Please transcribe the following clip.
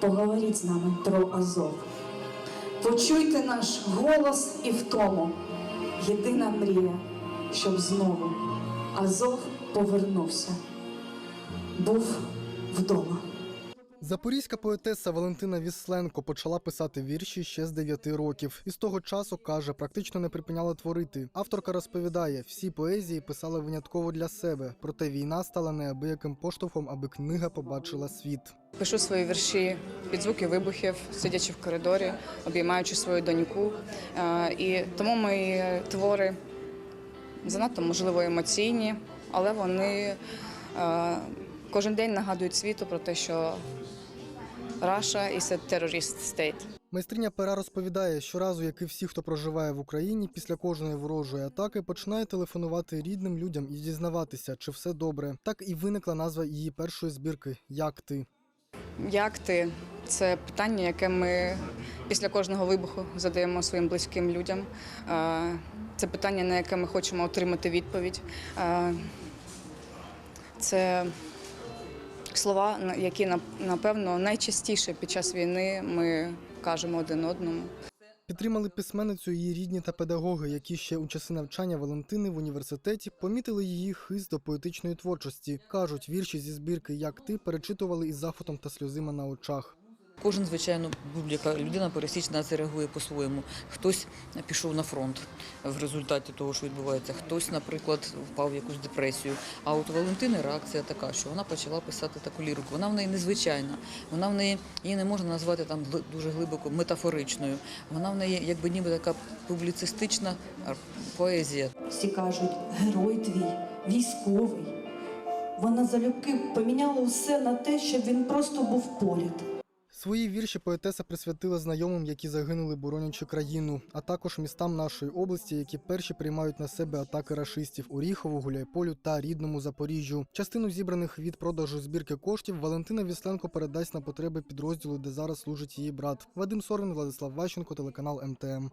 поговоріть з нами про Азов. Почуйте наш голос і втому. Єдина мрія, щоб знову Азов повернувся, був вдома. Запорізька поетеса Валентина Вісленко почала писати вірші ще з 9 років. І з того часу каже, практично не припиняла творити. Авторка розповідає, всі поезії писала винятково для себе, проте війна стала неабияким поштовхом, аби книга побачила світ. Пишу свої вірші під звуки вибухів, сидячи в коридорі, обіймаючи свою доньку. Е, І тому мої твори занадто можливо емоційні, але вони е, кожен день нагадують світу про те, що Russia is a terrorist state. Майстриня пера розповідає, щоразу, як і всі, хто проживає в Україні, після кожної ворожої атаки починає телефонувати рідним людям і дізнаватися, чи все добре. Так і виникла назва її першої збірки Як ти. Як ти? Це питання, яке ми після кожного вибуху задаємо своїм близьким людям. Це питання, на яке ми хочемо отримати відповідь. Це слова, які на- напевно найчастіше під час війни ми кажемо один одному. Підтримали письменницю її рідні та педагоги, які ще у часи навчання Валентини в університеті помітили її хист до поетичної творчості. кажуть, вірші зі збірки Як ти перечитували із захотом та сльозима на очах. Кожен, звичайно, будь-яка людина пересічна на це реагує по-своєму. Хтось пішов на фронт в результаті того, що відбувається, хтось, наприклад, впав в якусь депресію. А от Валентини реакція така, що вона почала писати таку лірику. Вона в неї незвичайна, вона в неї її не можна назвати там дуже глибоко метафоричною. Вона в неї якби ніби така публіцистична поезія. Всі кажуть, герой твій, військовий. Вона залюбки поміняла все на те, щоб він просто був поряд. Свої вірші поетеса присвятила знайомим, які загинули, боронячи країну, а також містам нашої області, які перші приймають на себе атаки рашистів Оріхову, Гуляйполю та рідному Запоріжжю. Частину зібраних від продажу збірки коштів Валентина Вісленко передасть на потреби підрозділу, де зараз служить її брат. Вадим Сорвін, Владислав Ващенко, телеканал МТМ.